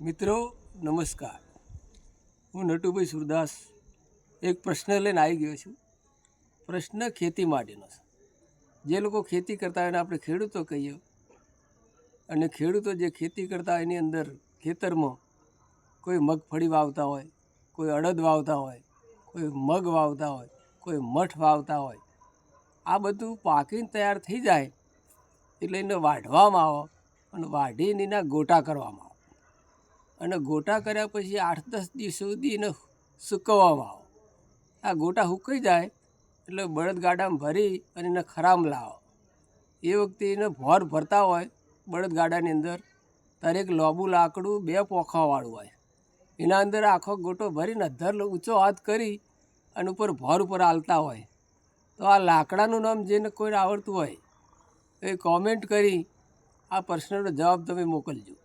મિત્રો, નમસ્કાર. હું નટુભાઈ સુરદાસ. એક પ્રશ્ન લઈને આવી ગયો છું. પ્રશ્ન ખેતી માટેનો છે. જે લોકો ખેતી કરતા હોય એને આપણે ખેડૂતો કહીએ. અને ખેડૂતો જે ખેતી કરતા હોય એની અંદર ખેતરમાં કોઈ મગફળી વાવતા હોય, કોઈ અડદ વાવતા હોય, કોઈ મગ વાવતા હોય, કોઈ મઠ વાવતા હોય. આ બધું પાકીને તૈયાર થઈ જાય. એટલે એને વાઢવામાં આવે અને વાઢીને એના ગોટા કરવામાં આવે. અને ગોટા કર્યા પછી આઠ દસ દિવસ સુધી એને સૂકવવામાં આવો. આ ગોટા સુકાઈ જાય એટલે બળદગાડામાં ભરી અને એને ખરામ લાવો. એ વખતે એને ભોર ભરતા હોય બળદગાડાની અંદર ત્યારે એક લોબુ લાકડું બે પોખાવાળું હોય. એના અંદર આખો ગોટો ભરીને અધર ઊંચો હાથ કરી અને ઉપર ભોર ઉપર હાલતા હોય. તો આ લાકડાનું નામ જેને કોઈને આવડતું હોય એ કોમેન્ટ કરી આ પ્રશ્નનો જવાબ તમે મોકલજો.